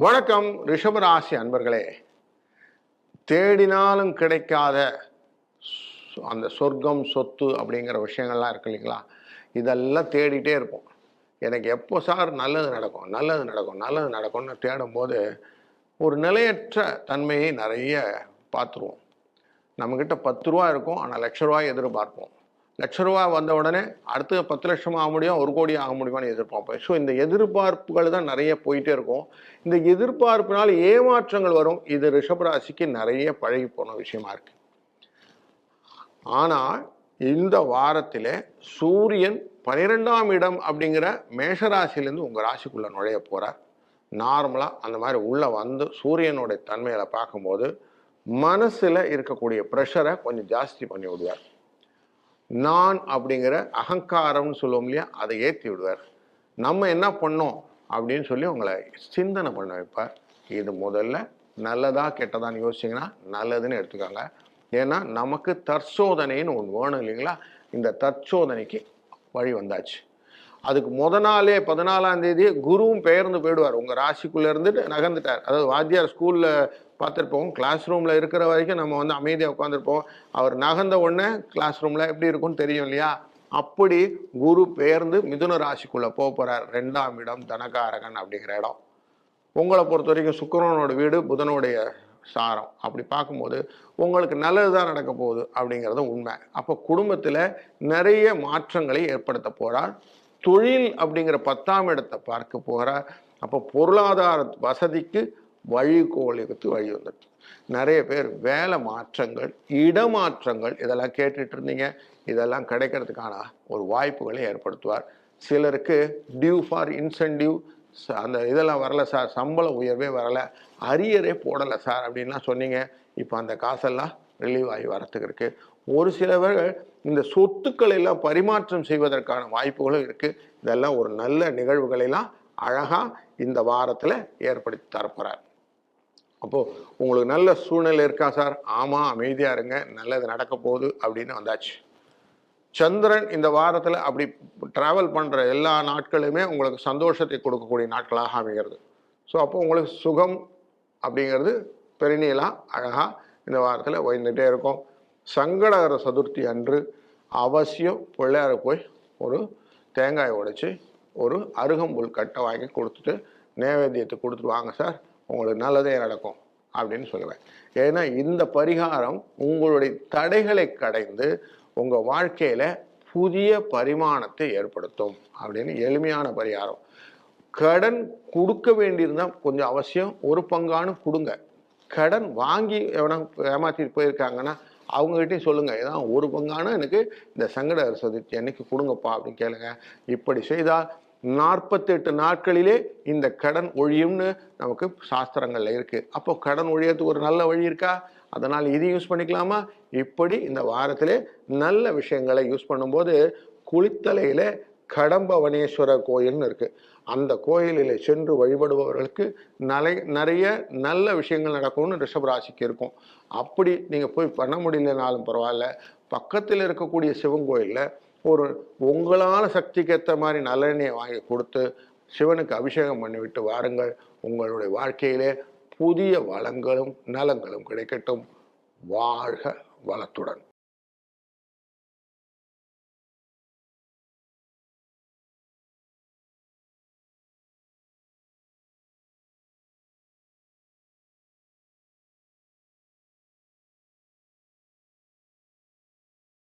வணக்கம் ரிஷபராசி அன்பர்களே. தேடினாலும் கிடைக்காத அந்த சொர்க்கம் சொத்து அப்படிங்கிற விஷயங்கள்லாம் இருக்கு இல்லைங்களா? இதெல்லாம் தேடிட்டே இருப்போம். எனக்கு எப்போ சார் நல்லது நடக்கும் நல்லது நடக்கும் நல்லது நடக்கும்னு தேடும்போது ஒரு நிலையற்ற தன்மையை நிறைய பார்த்துருவோம். நம்மக்கிட்ட பத்து ரூபா இருக்கும் ஆனால் லட்ச ரூபாய் எதிர்பார்ப்போம். லட்ச ரூபா வந்த உடனே அடுத்து பத்து லட்சம் ஆக முடியும் ஒரு கோடி ஆக முடியுமான்னு எதிர்பார்ப்பேன் ஸோ இந்த எதிர்பார்ப்புகள் தான் நிறைய போயிட்டே இருக்கும். இந்த எதிர்பார்ப்பினால் ஏமாற்றங்கள் வரும். இது ரிஷபராசிக்கு நிறைய பழகி போன விஷயமா இருக்கு. ஆனால் இந்த வாரத்தில் சூரியன் பன்னிரெண்டாம் இடம் அப்படிங்கிற மேஷராசிலேருந்து உங்கள் ராசிக்குள்ளே நுழைய போகிறார் நார்மலாக அந்த மாதிரி உள்ளே வந்து சூரியனுடைய தன்மைகளை பார்க்கும்போது மனசில் இருக்கக்கூடிய ப்ரெஷரை கொஞ்சம் ஜாஸ்தி பண்ணி விடுவார். நான் அப்படிங்கிற அகங்காரம்னு சொல்லுவோம் இல்லையா அதை ஏற்றி விடுவார். நம்ம என்ன பண்ணோம் அப்படின்னு சொல்லி உங்களை சிந்தனை பண்ண வைப்பார். இது முதல்ல நல்லதா கெட்டதான்னு யோசிச்சிங்கன்னா நல்லதுன்னு எடுத்துக்கோங்க. ஏன்னா நமக்கு தற்சோதனைன்னு ஒன்று வேணும் இல்லைங்களா? இந்த தற்சோதனைக்கு வழி வந்தாச்சு. அதுக்கு முத நாளே பதினாலாம் தேதி குருவும் பெயர்ந்து போயிடுவார். உங்கள் ராசிக்குள்ளே இருந்துட்டு நகர்ந்துட்டார். அதாவது வாத்தியார் ஸ்கூலில் பார்த்துருப்போம். கிளாஸ் ரூமில் இருக்கிற வரைக்கும் நம்ம வந்து அமைதியாக உட்காந்துருப்போம் அவர் நகர்ந்த உடனே கிளாஸ் ரூமில் எப்படி இருக்கும்னு தெரியும் இல்லையா? அப்படி குரு பெயர்ந்து மிதுன ராசிக்குள்ளே போக போகிறார் ரெண்டாம் இடம் தனகாரகன் அப்படிங்கிற இடம். உங்களை பொறுத்த வரைக்கும் சுக்கரனோட வீடு புதனுடைய சாரம். அப்படி பார்க்கும்போது உங்களுக்கு நல்லது தான் நடக்க போகுது அப்படிங்கிறது உண்மை. அப்போ குடும்பத்தில் நிறைய மாற்றங்களை ஏற்படுத்த போகிறார் தொழில் அப்படிங்கிற பத்தாம் இடத்தை பார்க்க போகிறார் அப்போ பொருளாதார வசதிக்கு வழிகோலுக்கு வழி வந்துட்டு நிறைய பேர் வேலை மாற்றங்கள் இடமாற்றங்கள் இதெல்லாம் கேட்டுட்டு இருந்தீங்க. இதெல்லாம் கிடைக்கிறதுக்கான ஒரு வாய்ப்புகளை ஏற்படுத்துவார். சிலருக்கு டியூ ஃபார் இன்சென்டிவ் அந்த இதெல்லாம் வரல சார். சம்பள உயர்வே வரல. அரியரே போடலை சார் அப்படின்லாம் சொன்னீங்க. இப்போ அந்த காசெல்லாம் ரிலீவ் ஆகி வரத்துக்கு இருக்குது ஒரு சிலவர்கள் இந்த சொத்துக்களை எல்லாம் பரிமாற்றம் செய்வதற்கான வாய்ப்புகளும் இருக்குது இதெல்லாம் ஒரு நல்ல நிகழ்வுகளெல்லாம் அழகாக இந்த வாரத்தில் ஏற்படுத்தி தரப்போறார் அப்போது உங்களுக்கு நல்ல சூழ்நிலை இருக்கா சார்? ஆமாம் அமைதியாக இருங்க. நல்லது நடக்க போகுது அப்படின்னு வந்தாச்சு. சந்திரன் இந்த வாரத்தில் அப்படி ட்ராவல் பண்ணுற எல்லா நாட்களுமே உங்களுக்கு சந்தோஷத்தை கொடுக்கக்கூடிய நாட்களாக அமைகிறது. ஸோ அப்போ உங்களுக்கு சுகம் அப்படிங்கிறது பெருநிலாக அழகாக இந்த வாரத்தில் வந்துட்டே இருக்கும். சங்கடகர சதுர்த்தி அன்று அவசியம் பிள்ளையார போய் ஒரு தேங்காயை உடைச்சி ஒரு அருகம்புல் கட்டை வாங்கி கொடுத்துட்டு நேவேத்தியத்தை கொடுத்துட்டு வாங்க சார் உங்களுக்கு நல்லதே நடக்கும் அப்படின்னு சொல்லுவேன். ஏன்னா இந்த பரிகாரம் உங்களுடைய தடைகளை கடைந்து உங்கள் வாழ்க்கையில் புதிய பரிமாணத்தை ஏற்படுத்தும் அப்படின்னு எளிமையான பரிகாரம். கடன் கொடுக்க வேண்டியிருந்தால் கொஞ்சம் அவசியம் ஒரு பங்கானு கொடுங்க. கடன் வாங்கி எவனா ஏமாற்றிட்டு போயிருக்காங்கன்னா அவங்ககிட்டயும் சொல்லுங்கள் ஏதாவது ஒரு பங்கான எனக்கு இந்த சங்கட சதுர்த்தி அன்னைக்கு கொடுங்கப்பா அப்படின்னு கேளுங்க. இப்படி செய்தால் நாற்பத்தெட்டு நாட்களிலே இந்த கடன் ஒழியும்னு நமக்கு சாஸ்திரங்களில் இருக்குது அப்போ கடன் ஒழியறதுக்கு ஒரு நல்ல வழி இருக்கா? அதனால் இது யூஸ் பண்ணிக்கலாமா? இப்படி இந்த வாரத்திலே நல்ல விஷயங்களை யூஸ் பண்ணும்போது குளித்தலையில் கடம்பவனேஸ்வர கோயில்னு இருக்குது அந்த கோயிலில் சென்று வழிபடுபவர்களுக்கு நலை நிறைய நல்ல விஷயங்கள் நடக்கும்னு ரிஷபராசிக்கு இருக்கும். அப்படி நீங்கள் போய் பண்ண முடியலனாலும் பரவாயில்ல. பக்கத்தில் இருக்கக்கூடிய சிவன் கோயிலில் ஒரு உங்களால் சக்திக்கு ஏற்ற மாதிரி நல்லெண்ணெயை வாங்கி கொடுத்து சிவனுக்கு அபிஷேகம் பண்ணிவிட்டு வாருங்கள். உங்களுடைய வாழ்க்கையிலே புதிய வளங்களும் நலங்களும் கிடைக்கட்டும். வாழ்க வளத்துடன்.